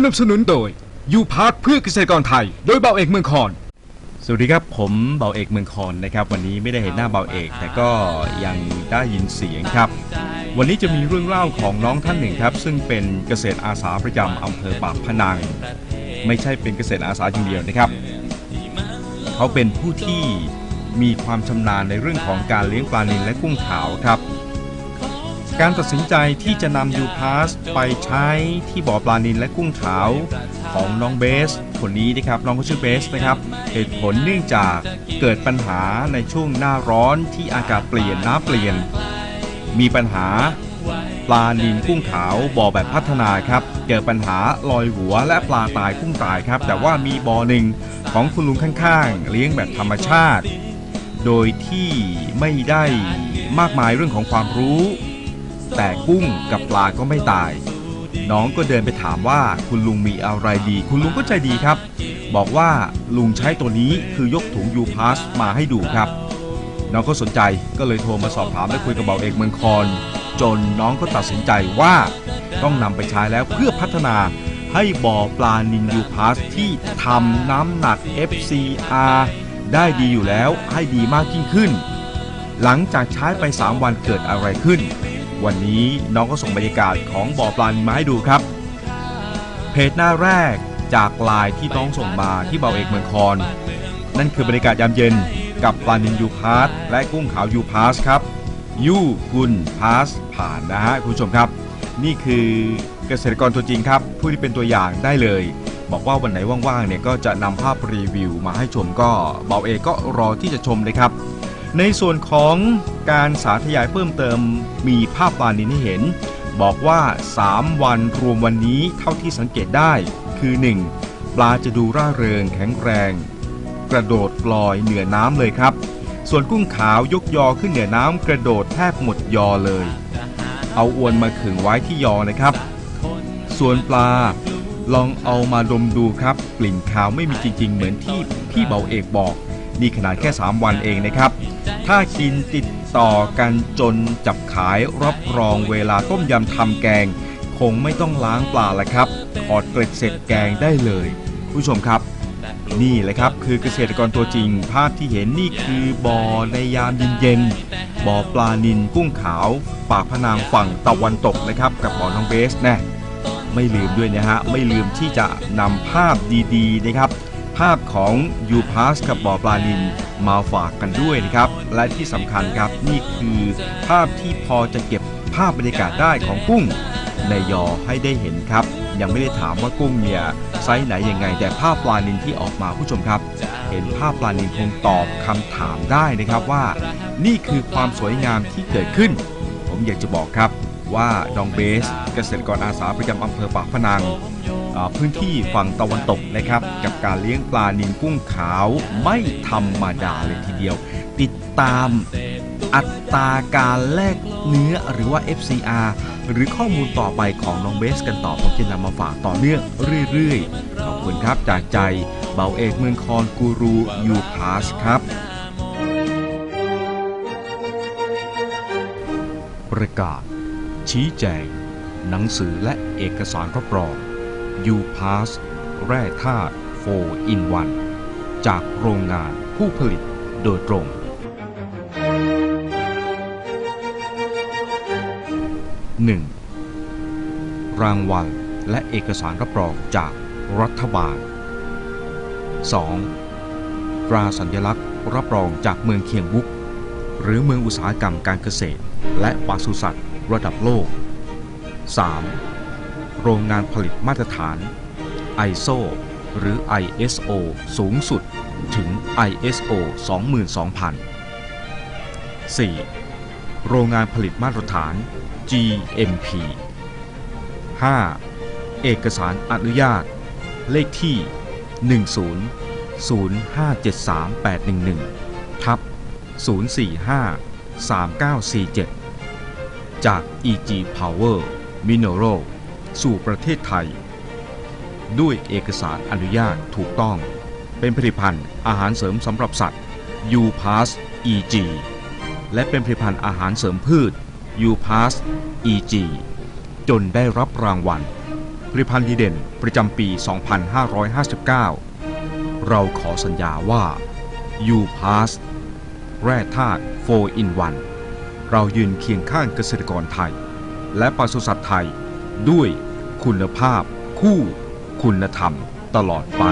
สนับสนุนโดยยูพาร์ทเพื่อเกษตรกรไทย โดยเบาเอกเมืองคอน สวัสดีครับผมเบาเอกเมืองคอนนะครับ วันนี้ไม่ได้เห็นหน้าเบาเอก แต่ก็ยังได้ยินเสียงครับ วันนี้จะมีเรื่องเล่าของน้องท่านหนึ่งครับ ซึ่งเป็นเกษตรอาสาประจำอำเภอปากพนัง ไม่ใช่เป็นเกษตรอาสาอย่างเดียวนะครับ เขาเป็นผู้ที่มีความชำนาญในเรื่องของการเลี้ยงปลานิลและกุ้งขาวครับ การตัดสินใจที่จะนำยูพาสไปใช้ที่บ่อปลานิลและกุ้งขาวของน้องเบสคนนี้นะครับน้องเขาชื่อเบสนะครับเหตุผลเนื่องจากเกิดปัญหาในช่วงหน้าร้อนที่อากาศเปลี่ยนน้ำเปลี่ยน มีปัญหาปลานิลกุ้งขาวบ่อแบบพัฒนาครับเกิดปัญหาลอยหัวและปลาตายกุ้งตายครับ แต่ว่ามีบ่อหนึ่งของคุณลุงข้างๆ เลี้ยงแบบธรรมชาติ โดยที่ไม่ได้มากมายเรื่องของความรู้ แต่กุ้งกับปลาก็ไม่ตาย น้องก็เดินไปถามว่าคุณลุงมีอะไรดี คุณลุงก็ใจดีครับ บอกว่าลุงใช้ตัวนี้คือยกถุงยูพาสมาให้ดูครับ น้องก็สนใจก็เลยโทรมาสอบถามและคุยกับเบาเอกเมืองคอน จนน้องก็ตัดสินใจว่าต้องนำไปใช้แล้วเพื่อพัฒนาให้บ่อปลานินยูพาสที่ทำน้ำหนัก FCR ได้ดีอยู่แล้วให้ดีมากยิ่งขึ้น หลังจากใช้ไป 3 วันเกิดอะไรขึ้น วันนี้น้องก็ส่งบรรยากาศของบ่อปลานิลมาให้ดูครับ เพจหน้าแรกจากลน์ที่น้องส่งมาที่เบาเอกเมืองคอน นั่นคือบรรยากาศยามเย็นกับปลานินยูพาสและกุ้งขาวยูพาสครับยูกุนพาสผ่านนะฮะคุณผู้ชมครับ นี่คือเกษตรกรตัวจริงครับ ผู้ที่เป็นตัวอย่างได้เลย บอกว่าวันไหนว่างๆเนี่ยก็จะนำภาพรีวิวมาให้ชมก็เบาเอกก็รอที่จะชมเลยครับ ในส่วนของการสาธยายเพิ่มเติมมีภาพปลานินให้เห็น บอกว่า 3 วันรวมวันนี้เท่าที่สังเกตได้ คือ 1. ปลาจะดูร่าเริงแข็งแรง กระโดดลอยเหนือน้ำเลยครับ ส่วนกุ้งขาวยกยอขึ้นเหนือน้ำกระโดดแทบหมดยอเลย เอาอวนมาขึงไว้ที่ยอนะครับ ส่วนปลาลองเอามาดมดูครับ กลิ่นขาวไม่มีจริง ๆ เหมือนที่พี่เบาเอกบอก นี่ขนาดแค่ 3 วันเองนะครับ ถ้ากินติดต่อกันจนจับขายรับรองเวลาต้มยำทำแกง คงไม่ต้องล้างปลาละครับถอดเกล็ดเสร็จแกงได้เลย ผู้ชมครับ นี่แหละครับคือเกษตรกรตัวจริง ภาพที่เห็นนี่คือบ่อในยามเย็นๆบ่อปลานินกุ้งขาว ปากพนางฝั่งตะวันตกนะครับ กับบ่อน้องเบสแน่ไม่ลืมด้วยนะฮะ ไม่ลืมที่จะนำภาพดีๆนะครับ ภาพของยูพาสกับบ่อปลานินมาฝากกันด้วยนะครับ และที่สำคัญครับนี่คือภาพที่พอจะเก็บภาพบรรยากาศได้ของกุ้ง ในยอให้ได้เห็นครับ ยังไม่ได้ถามว่ากุ้งเนี่ยไซส์ไหนยังไง แต่ภาพปลานินที่ออกมาผู้ชมครับ เห็นภาพปลานินคงตอบคำถามได้นะครับว่า นี่คือความสวยงามที่เกิดขึ้น ผมอยากจะบอกครับ ว่าดองเบส เกษตรกรอาสาประจำอำเภอปากพนังพื้นที่ฝั่งตะวันตกนะครับ กับการเลี้ยงปลานินกุ้งขาวไม่ธรรมดาเลยทีเดียว ติดตามอัตราการแลกเนื้อหรือว่า FCR หรือข้อมูลต่อไปของน้องเบสกันต่อ ผมจะนำมาฝากต่อเนื่องเรื่อยๆ ขอบคุณครับจากใจเบาเอกเมืองคอนกูรูยูพาสครับประกาศ ชี้แจง หนังสือและเอกสารรับรอง u p a s s แร่ธาตุ4 in 1 จากโรงงานผู้ผลิตโดยตรง 1. รางวัลและเอกสารรับรองจากรัฐบาล 2. ตราสัญลักษณ์รับรองจากเมืองเคียงบุกหรือเมืองอุตสาหกรรมการเกษตร และปศุสัตว์ ระดับโลก 3. โรงงานผลิตมาตรฐาน ISO หรือ ISO สูงสุดถึง ISO 22,000 4. โรงงานผลิตมาตรฐาน GMP 5. เอกสารอนุญาต เลขที่ 10-0573-811 ทับ 045-3947 จาก EG Power Mineral สู่ประเทศไทย ด้วยเอกสารอนุญาตถูกต้อง เป็นผลิตภัณฑ์อาหารเสริมสำหรับสัตว์ U-Pass EG และเป็นผลิตภัณฑ์อาหารเสริมพืช U-Pass EG จนได้รับรางวัลผลิตภัณฑ์ดีเด่นประจำปี 2559 เราขอสัญญาว่า u p a s s แร่ธาตุ4 in 1 เรายืนเคียงข้างเกษตรกรไทย และปศุสัตว์ไทย ด้วยคุณภาพ คู่ คุณธรรม ตลอดไป